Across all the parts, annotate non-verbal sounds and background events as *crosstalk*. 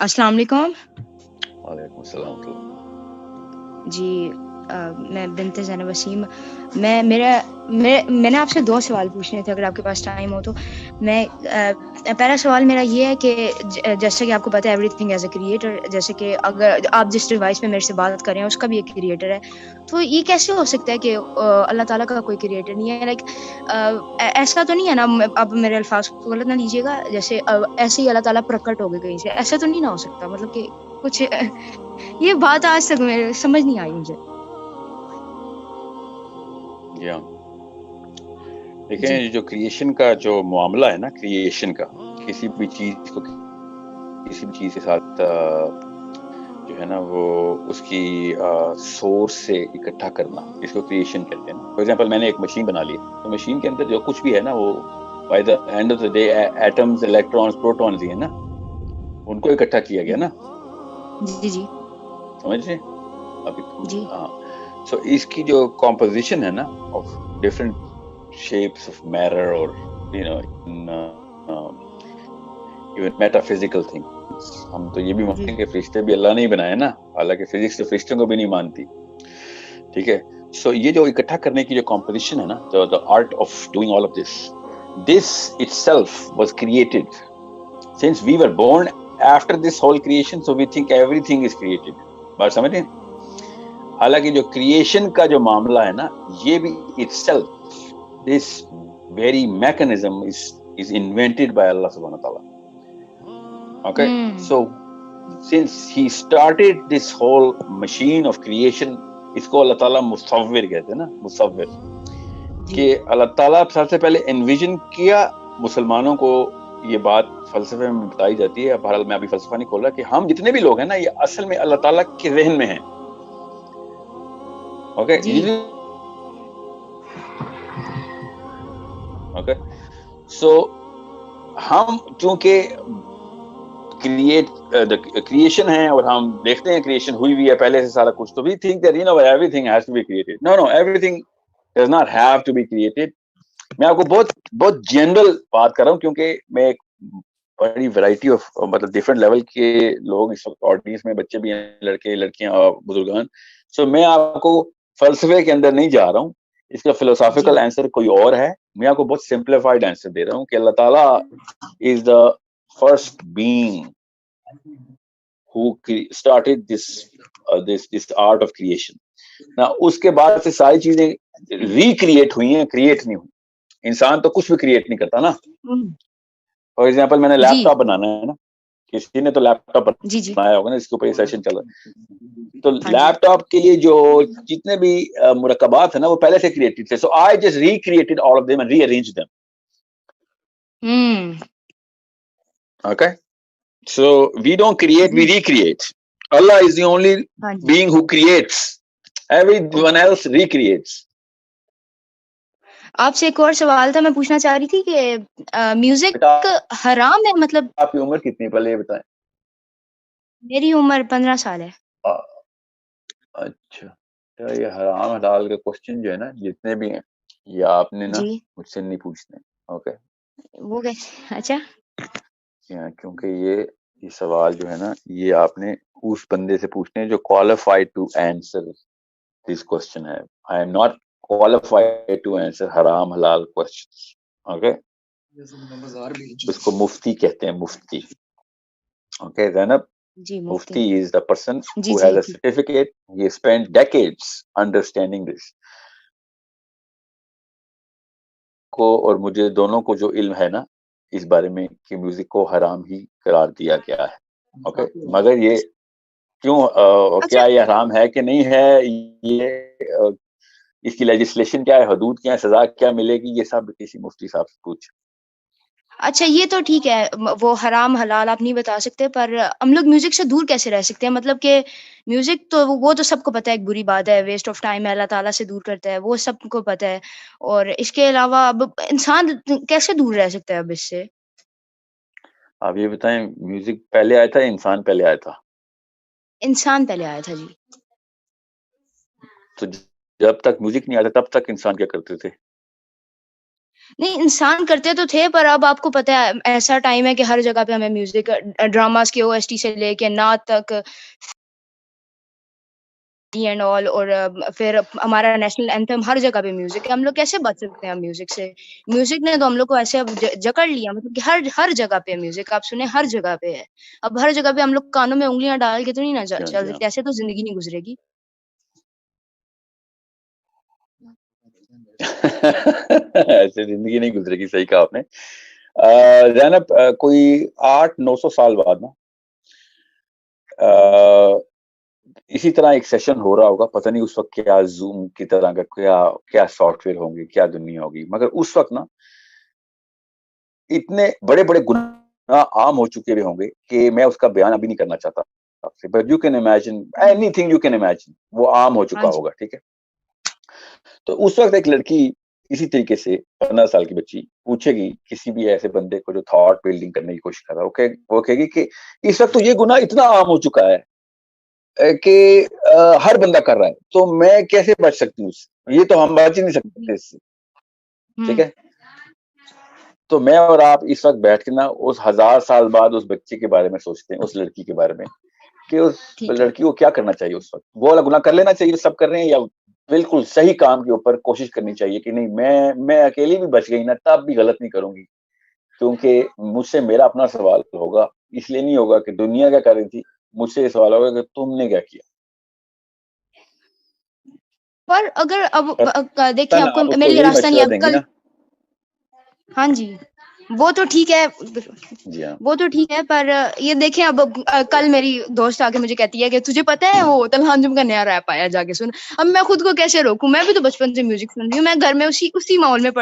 अस्सलाम वालेकुम। वालेकुम सलाम जी मैं बिनते जैन वसीम मैं मेरा मैं मैंने आपसे दो सवाल पूछने थे अगर आपके पास टाइम हो तो। मैं पहला सवाल मेरा ये है कि जैसे कि आपको पता है एवरीथिंग एज़ अ क्रिएटर जैसे कि अगर आप जिस डिवाइस पे मेरे से बात कर रहे हैं उसका भी एक क्रिएटर है। तो ये कैसे हो सकता है कि अल्लाह ताला का कोई क्रिएटर नहीं है लाइक ऐसा तो नहीं है ना म आप मेरे अल्फ़ाज़ को गलत ना लीजिएगा जैसे ऐसे ही अल्लाह ताला प्रकट हो गए कहीं से, ऐसा तो नहीं ना हो सकता मतलब कि कुछ *laughs* ये बात आज तक मेरे समझ नहीं आई मुझे। या देखें जो क्रिएशन का जो मामला है ना क्रिएशन का किसी भी चीज़ को किसी भी चीज़ के साथ जो है ना वो उसकी सोर्स से इकट्ठा करना इसको क्रिएशन कहते हैं फॉर एग्ज़ाम्पल मैंने एक मशीन बना ली तो मशीन के अंदर जो कुछ भी है ना वो by the end of the day atoms, electrons, protons ही है ना, उनको इकट्ठा किया गया ना। जी, जी। समझ रहे? अभी जी। हाँ, सो so, इसकी जो कॉम्पोजिशन है ना of different shapes of matter और you know even metaphysical things हम तो ये भी मानते हैं कि फरिश्ते भी अल्लाह ने ही बनाए ना, हालाँकि फिज़िक्स तो फरिश्तों को भी नहीं मानती। ठीक है? सो ये जो इकट्ठा करने की जो कॉम्पोजिशन है ना, the the art of doing all of this, this itself was created since we were born after this whole creation so we think everything is created. बात समझ रहे हैं? हालाँकि जो क्रिएशन का जो मामला है ना, ये भी itself this very mechanism is is invented by Allah Subhanahu wa Ta'ala. Okay? Hmm. So since he started this whole machine of creation इसको अल्लाह ताला मुसव्विर कहते हैं ना, मुसव्विर। कि अल्लाह ताला सबसे पहले एनविजन किया मुसलमानों को ये बात फ़लसफ़े में बताई जाती है, बहरहाल मैं अभी फ़लसफ़ा नहीं खोल रहा कि हम जितने भी लोग हैं ना, ये असल में अल्लाह ताला के ज़हन में हैं। ओके? ओके? सो हम चूँकि क्रिएट क्रिएशन है और हम देखते हैं क्रिएशन हुई हुई है पहले से सारा कुछ, तो we think that you know everything has to be created. No, no, everything does not have to be created. मैं आपको बहुत बहुत जनरल बात कर रहा हूँ क्योंकि मैं एक बड़ी वैरायटी ऑफ़ मतलब डिफरेंट लेवल के लोग इस वक्त ऑडियंस में बच्चे भी हैं, लड़के, लड़कियाँ और बुजुर्गान। सो so, मैं आपको फ़लसफ़े के अंदर नहीं जा रहा हूँ। इसका फिलोसॉफिकल आंसर कोई और है। मैं आपको बहुत सिम्प्लिफाइड आंसर दे रहा हूँ कि अल्लाह ताला is the first being who started this uh, this this art of creation. Now उसके बाद से सारी चीज़ें रिक्रिएट हुई हैं, क्रिएट नहीं हुई। इंसान तो कुछ भी क्रिएट नहीं करता ना। फॉर एग्ज़ाम्पल मैंने लैपटॉप बनाना है ना, किसी ने तो लैपटॉप। बनाया होगा ना, इसके ऊपर ये सेशन चल रहा है। तो हाँ लैपटॉप के लिए जो जितने भी मुरक्कबात है ना, वो पहले से क्रिएटेड थे। So I just recreated all of them and rearranged them. Hmm. Okay? So we don't create, we जी। recreate. Allah is the only हाँ creates. Everyone else recreates. आपसे एक और सवाल था मैं पूछना चाह रही थी कि म्यूज़िक हराम है मतलब आपकी उम्र कितनी पहले ये बताएँ? मेरी उम्र 15 साल है। अच्छा। तो ये हराम हलाल के क्वेश्चन जो है ना, जितने भी हैं, ये आपने ना जी। मुझसे नहीं पूछने। ओके? वो कैसे? अच्छा। या क्योंकि ये ये सवाल जो है ना, ये आपने उस बंदे से पूछने हैं जो qualified to answer this question है। I am not qualified to answer हराम हलाल क्वेश्चंस। ओके? उसको मुफ्ती कहते हैं, मुफ्ती। Okay, Zainab, ji, Mufti. Mufti is the person ji, who has a certificate. He spent decades understanding this. को और मुझे दोनों को जो इल्म है ना, इस बारे में कि म्यूज़िक को हराम ही करार दिया गया है। ओके? मगर ये क्यों अच्छा क्या ये हराम है कि नहीं है, ये इसकी लेजिस्लेशन क्या है, हदूद क्या है, सज़ा क्या मिलेगी, ये सब किसी मुफ्ती साहब से पूछें। अच्छा ये तो ठीक है वो हराम हलाल आप नहीं बता सकते पर हम लोग म्यूज़िक से दूर कैसे रह सकते हैं? मतलब कि म्यूज़िक तो वो तो सबको पता है एक बुरी बात है, वेस्ट ऑफ़ टाइम है, अल्लाह ताला से दूर करता है, वो सबको पता है। और इसके अलावा अब इंसान कैसे दूर रह सकता है अब इससे? आप ये बताएँ म्यूज़िक पहले आया था इंसान पहले आया था? इंसान पहले आया था, जी। तो जब तक म्यूज़िक नहीं आता तब तक इंसान क्या करते थे? नहीं इंसान करते तो थे पर अब आपको पता है ऐसा टाइम है कि हर जगह पे हमें म्यूज़िक ड्रामास के ओएसटी से लेके नात तक एंड ऑल और फिर हमारा नेशनल एंथम हर जगह पे म्यूज़िक है। हम लोग कैसे बच सकते हैं म्यूज़िक से? म्यूज़िक ने तो हम लोग को ऐसे अब जकड़ लिया मतलब कि हर हर जगह पे म्यूज़िक आप सुने हर जगह पे है। अब हर जगह पे हम लोग कानों में उंगलियाँ डाल के तो नहीं ना चल सकते ऐसे तो ज़िंदगी नहीं गुजरेगी। ऐसे ज़िंदगी नहीं गुजरेगी सही कहा आपने। जैनब कोई आठ नौ सौ साल बाद ना इसी तरह एक सेशन हो रहा होगा पता नहीं उस वक्त क्या जूम की तरह का क्या क्या सॉफ्टवेयर होंगे क्या दुनिया होगी मगर उस वक्त ना इतने बड़े बड़े गुना आम हो चुके हुए होंगे कि मैं उसका बयान अभी नहीं करना चाहता आपसे but you can imagine anything you can imagine वो आम हो चुका हाँ होगा ठीक है? तो उस वक्त एक लड़की इसी तरीके से पंद्रह साल की बच्ची पूछेगी किसी भी ऐसे बंदे को जो थॉट बिल्डिंग करने की कोशिश कर रहा है। वो कहेगी कि इस वक्त तो ये गुना इतना आम हो चुका है कि हर बंदा कर रहा है तो मैं कैसे बच सकती हूँ ये तो हम बच ही नहीं सकते इससे। ठीक हम्म। है? तो मैं और आप इस वक्त बैठ के ना उस हज़ार साल बाद उस बच्चे के बारे में सोचते हैं उस लड़की के बारे में कि उस लड़की को क्या करना चाहिए उस वक्त? वो वाला गुना कर लेना चाहिए सब कर रहे हैं या बिल्कुल सही काम के ऊपर कोशिश करनी चाहिए कि नहीं मैं मैं अकेली भी बच गई ना तब भी गलत नहीं करूँगी। क्योंकि मुझसे मेरा अपना सवाल होगा इसलिए नहीं होगा कि दुनिया क्या कर रही थी मुझसे ये सवाल होगा कि तुमने क्या किया? पर अगर अब देखिए आपको मेरी रास्ता नहीं अब हाँ जी। वो तो ठीक है। हाँ। वो तो ठीक है पर ये देखें अब कल मेरी दोस्त आके मुझे कहती है कि तुझे पता है वो तलहानजुम का नया रैप आया जाके सुन। अब मैं खुद को कैसे रोकूं? मैं भी तो बचपन से म्यूज़िक सुन रही हूँ मैं घर में उसी उसी माहौल में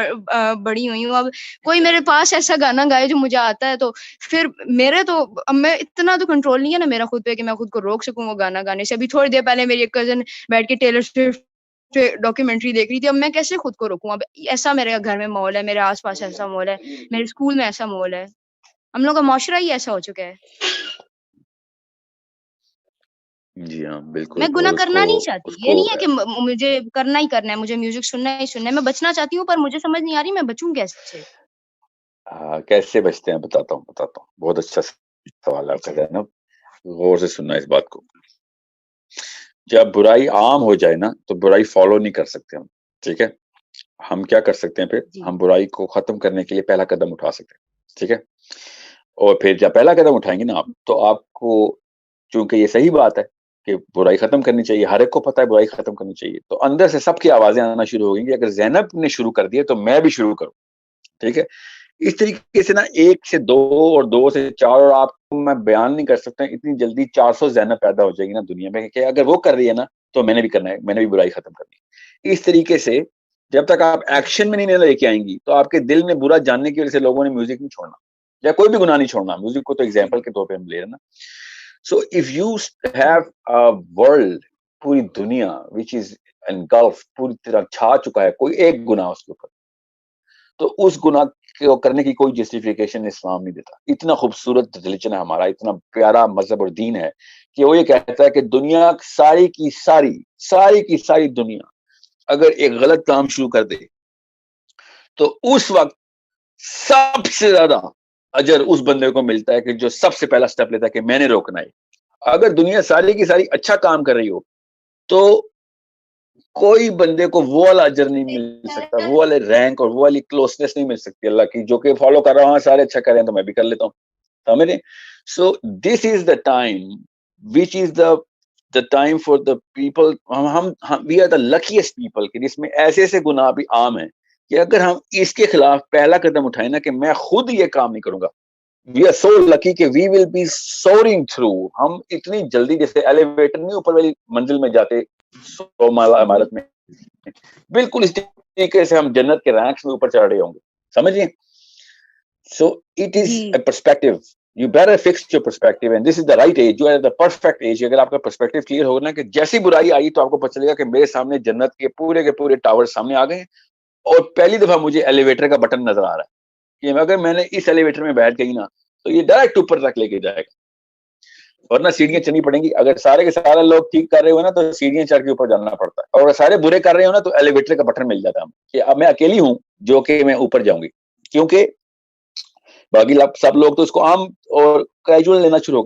बड़ी हुई हूँ। अब कोई मेरे पास ऐसा गाना गाए जो मुझे आता है तो फिर मेरे तो अब मैं इतना तो कंट्रोल नहीं है ना मेरा खुद पे कि मैं खुद को रोक सकूँ वो गाना गाने से। अभी थोड़ी देर पहले मेरी एक कज़न बैठ के टेलर स्विफ्ट डॉक्यूमेंट्री देख रही थी। अब मैं कैसे खुद को रोकूं? अब ऐसा मेरे घर में माहौल है मेरे आसपास ऐसा माहौल है मेरे स्कूल में ऐसा माहौल है। हम लोग का माशरा ही ऐसा हो चुका है। जी हाँ बिल्कुल मैं गुना करना नहीं चाहती। ये नहीं है कि मुझे करना ही करना है मुझे म्यूज़िक सुनना ही सुनना है। मैं बचना चाहती हूँ पर मुझे समझ नहीं आ रही मैं बचूं कैसे? आ, कैसे बचते हैं? बताता हूँ बताता हूँ। बहुत अच्छा सवाल आपका ना गौर से सुनना इस बात को। जब बुराई आम हो जाए ना तो बुराई फॉलो नहीं कर सकते हम ठीक है? हम क्या कर सकते हैं फिर? हम बुराई को खत्म करने के लिए पहला कदम उठा सकते हैं ठीक है? और फिर जब पहला कदम उठाएँगे ना आप तो आपको चूँकि ये सही बात है कि बुराई खत्म करनी चाहिए हर एक को पता है बुराई खत्म करनी चाहिए तो अंदर से सबकी आवाज़ें आना शुरू हो गई अगर जैनब ने शुरू कर दिया तो मैं भी शुरू करूँ ठीक है? इस तरीके से ना एक से दो और दो से चार और आपको मैं बयान नहीं कर सकता, इतनी जल्दी चार सौ जैनब पैदा हो जाएगी ना दुनिया में कि अगर वो कर रही है ना तो मैंने भी करना है, मैंने भी बुराई खत्म करनी है। इस तरीके से जब तक आप एक्शन में नहीं लेके आएँगी तो आपके दिल में बुरा जानने की वजह से लोगों ने म्यूज़िक नहीं छोड़ना, या कोई भी गुना नहीं छोड़ना। म्यूज़िक को तो एग्ज़ाम्पल के तौर पर हम ले रहे ना। So if you have a world पूरी दुनिया विच इज़ एनगल्फ पूरी तरह छा चुका है, कोई एक गुना उसके ऊपर तो उस गुना को करने की कोई जस्टिफिकेशन इस्लाम नहीं देता। इतना खूबसूरत रिलीजन है हमारा, इतना प्यारा मज़हब और दीन है कि वो ये कहता है कि दुनिया सारी की सारी सारी की सारी दुनिया अगर एक गलत काम शुरू कर दे तो उस वक्त सबसे ज़्यादा अजर उस बंदे को मिलता है कि जो सबसे पहला स्टेप लेता है कि मैंने रोकना है। अगर दुनिया सारी की सारी अच्छा काम कर रही हो तो कोई बंदे को वो वाला अजर नहीं मिल सकता वो वाले रैंक और वो वाली क्लोजनेस नहीं मिल सकती। अल्लाह की जो कि फॉलो कर रहा हूँ सारे अच्छा कर रहे हैं तो मैं भी कर लेता हूँ। समझे? So this is the time which is the the time for the people हम हम we are the luckiest people कि जिसमें ऐसे ऐसे गुनाह भी आम है कि अगर हम इसके खिलाफ पहला कदम उठाए ना कि मैं खुद ये काम नहीं करूँगा। वी आर सो लकी कि we will be soaring through हम इतनी जल्दी जैसे एलिवेटर नहीं ऊपर वाली मंजिल में जाते सौ माला इमारत में। बिल्कुल इस तरीके से हम जन्नत के रैंक्स में ऊपर चढ़ रहे होंगे। समझिए? So it is a perspective you better fix your perspective and this is the right age you are the perfect age अगर आपका पर्सपेक्टिव क्लियर होगा ना कि जैसी बुराई आई तो आपको पता चलेगा कि मेरे सामने जन्नत के पूरे के पूरे टावर सामने आ गए और पहली दफ़ा मुझे एलिवेटर का बटन नज़र आ रहा है। कि अगर मैंने इस एलिवेटर में बैठ गई ना तो ये डायरेक्ट ऊपर तक लेके जाएगा। वरना सीढ़ियाँ चढ़नी पड़ेंगी। अगर सारे के सारे लोग ठीक कर रहे हो ना तो सीढ़ियाँ चढ़ के ऊपर जाना पड़ता है। और सारे बुरे कर रहे हो ना तो एलिवेटर का बटन मिल जाता है कि अब मैं अकेली हूँ, जो कि मैं ऊपर जाऊँगी। क्योंकि बाकी सब लोग तो इसको आम और कैजुअल लेना शुरू हो